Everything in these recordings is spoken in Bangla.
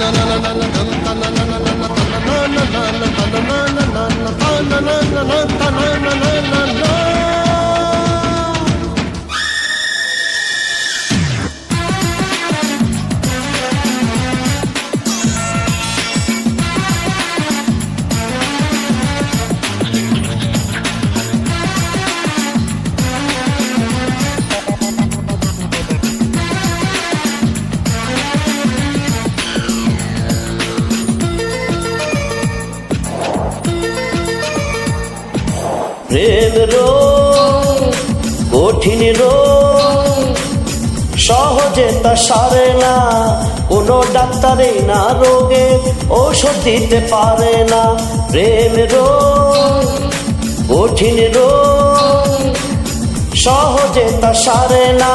na na na na প্রেম রোগ, কঠিন রোগ। সহজে তা সারে না, কোনো ডাক্তারই না রোগে ঔষধ দিতে পারে না। প্রেম রোগ, কঠিন রোগ। সহজে তা সারে না,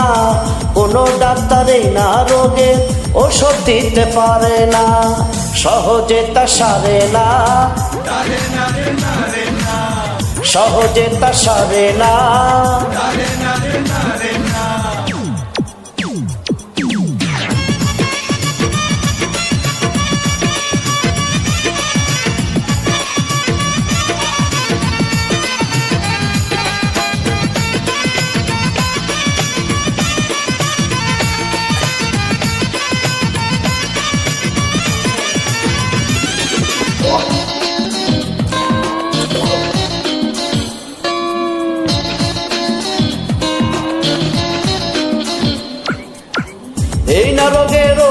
কোনো ডাক্তারই না রোগে ওষুধ দিতে পারে না। সহজে তা সারে না। সহজে তা সারে না।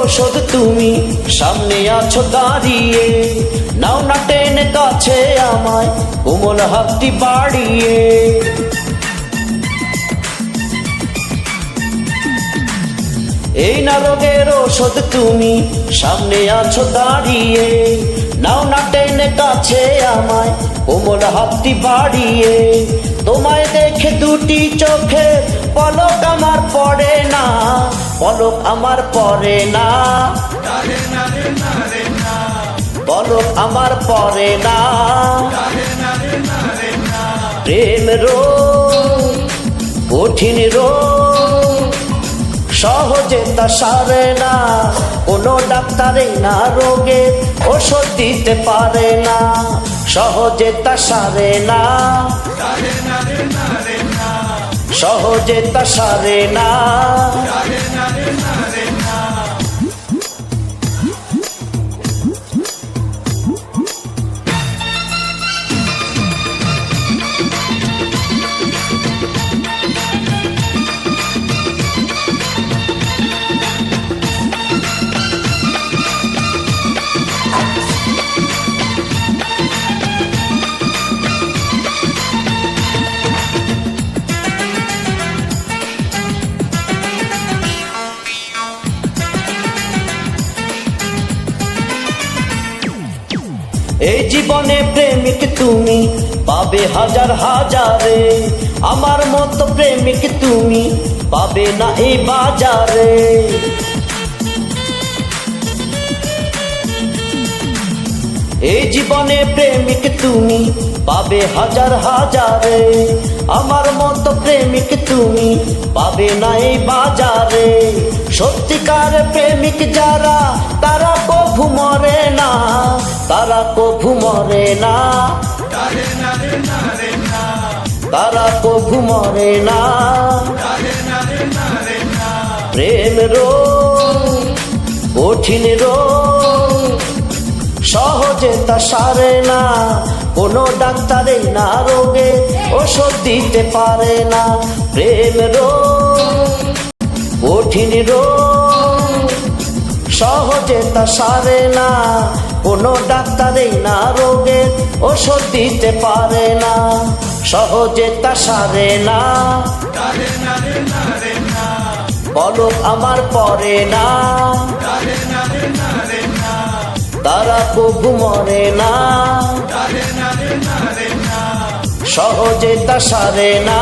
ওষুধ তুমি, সামনে আছো দাঁড়িয়ে। নাও না টেনে কাছে আমায়, কোমল হাতটি বাড়িয়ে। এই না রোগের ওষুধ তুমি, সামনে আছো দাঁড়িয়ে। নাও না টেনে কাছে আমায়, কোমল হাতটি বাড়িয়ে। তোমায় দেখে দুটি চোখে পলক আমার পড়ে না, পলক আমার পড়ে না। পলক আমার পড়ে না। প্রেম রোগ কঠিন রোগ সহজে তা সারে না। কোনো ডাক্তারে না, রোগে ওষুধ দিতে পারে না। সহজে তা সারে না। সহজে তা সারে না। এই জীবনে প্রেমিক তুমি, পাবে হাজার হাজারে। আমার মতো প্রেমিক তুমি, পাবে না এই বাজারে। এই জীবনে প্রেমিক তুমি, পাবে হাজার হাজারে। আমার মতো প্রেমিক তুমি, পাবে না এই বাজারে। সত্যিকার প্রেমিক যারা, তারা কভু মরে না, তারা কভু মরে না। তারা কভু মরে না। প্রেম রোগ কঠিন রোগ সহজে তা সারে না। কোনো ডাক্তারে না, রোগে ওষুধ দিতে পারে না। প্রেম রোগ কঠিন রোগ সহজে তা সারে না। কোনো ডাক্তারে না রোগে ওষুধ দিতে পারে না। সহজে তা সারে না। পলক আমার পরে না। তারা কবু মরে না। সহজে তা সারে না।